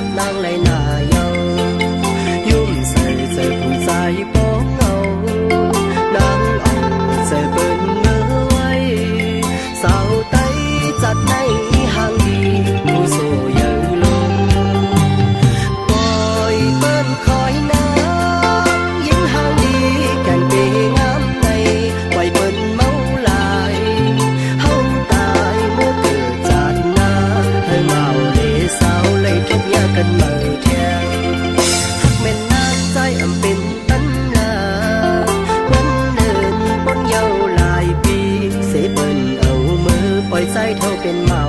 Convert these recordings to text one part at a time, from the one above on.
mat nang lai na yo yum sai se pu sai po ngau nang ong se bên ngơ ai sao tay chặt tay อํเป็นปัญหาวันเดินปนยาหลายปี เสเปิ้นเอามือปล่อยสาเท่าเป็นเมา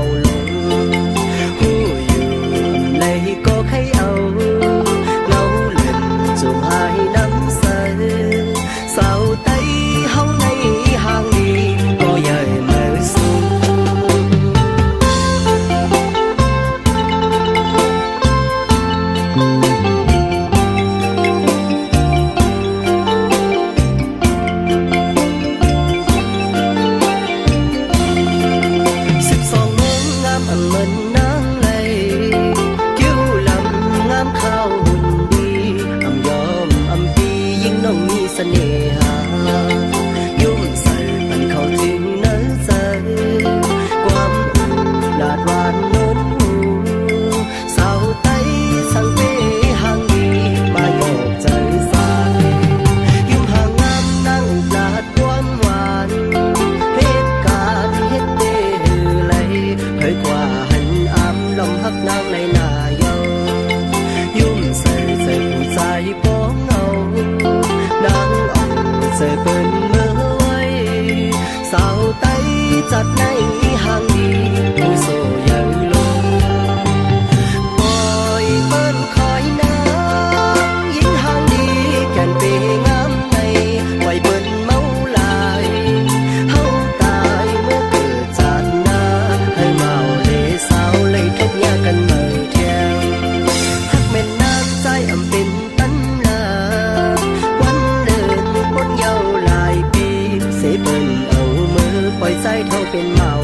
างเอาใส่เปิ้นเมื่อไว้สาวไต้จัดแน่ เท่าเป็นเมา